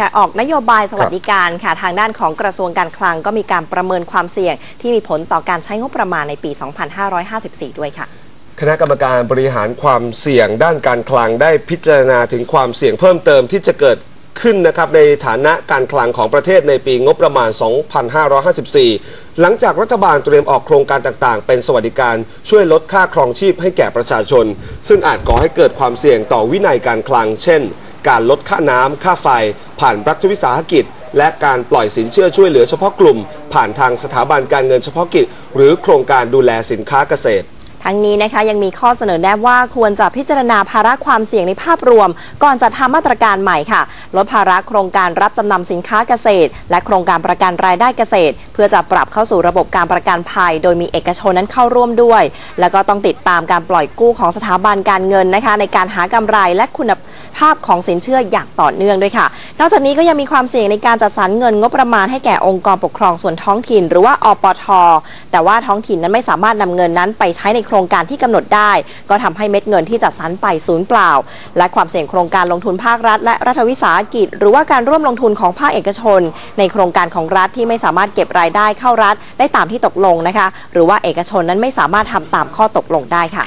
ค่ะออกนโยบายสวัสดิการค่ะทางด้านของกระทรวงการคลังก็มีการประเมินความเสี่ยง ที่มีผลต่อการใช้งบประมาณในปี 2554 ด้วยค่ะ คณะกรรมการบริหารความเสี่ยงด้านการคลังได้พิจารณาถึงความเสี่ยงเพิ่มเติมที่จะเกิดขึ้นนะครับในฐานะการคลังของประเทศในปีงบประมาณ 2554 หลังจากรัฐบาลเตรียมออกโครงการต่างๆ เป็นสวัสดิการช่วยลดค่าครองชีพให้แก่ประชาชน ซึ่งอาจก่อให้เกิดความเสี่ยงต่อวินัยการคลัง เช่น การลดค่าน้ำค่าไฟ ผ่านรัฐวิสาหกิจ และการปล่อยสินเชื่อช่วยเหลือเฉพาะกลุ่ม ผ่านทางสถาบันการเงินเฉพาะกิจ หรือโครงการดูแลสินค้าเกษตร ทั้งนี้นะคะยังมีข้อเสนอแนะว่าควรจะพิจารณาภาระความเสี่ยงในภาพรวม ก่อนจะทำมาตรการใหม่ค่ะ ลดภาระโครงการรับจำนำสินค้าเกษตร และโครงการประกันรายได้เกษตร เพื่อจะปรับเข้าสู่ระบบการประกันภัย โดยมีเอกชนนั้นเข้าร่วมด้วย แล้วก็ต้องติดตามการปล่อยกู้ของสถาบันการเงินนะคะ ในการหากำไรและคุณภาพของสินเชื่ออย่างต่อเนื่องด้วยค่ะ นอกจากนี้ก็ยังมีความเสี่ยงในการจัดสรรเงินงบประมาณให้แก่องค์กรปกครองส่วนท้องถิ่น หรือว่าอปท แต่ว่าท้องถิ่นนั้นไม่สามารถนำเงินนั้นไปใช้ในโครงการที่กำหนดได้ ก็ทำให้เม็ดเงินที่จัดสรรไปสูญเปล่า และความเสี่ยงโครงการลงทุนภาครัฐ และรัฐวิสาหกิจ หรือว่าการร่วมลงทุนของภาคเอกชน ในโครงการของรัฐที่ไม่สามารถเก็บรายได้เข้ารัฐ ได้ตามที่ตกลงนะคะ หรือว่าเอกชนนั้นไม่สามารถทำตามข้อตกลงได้ค่ะ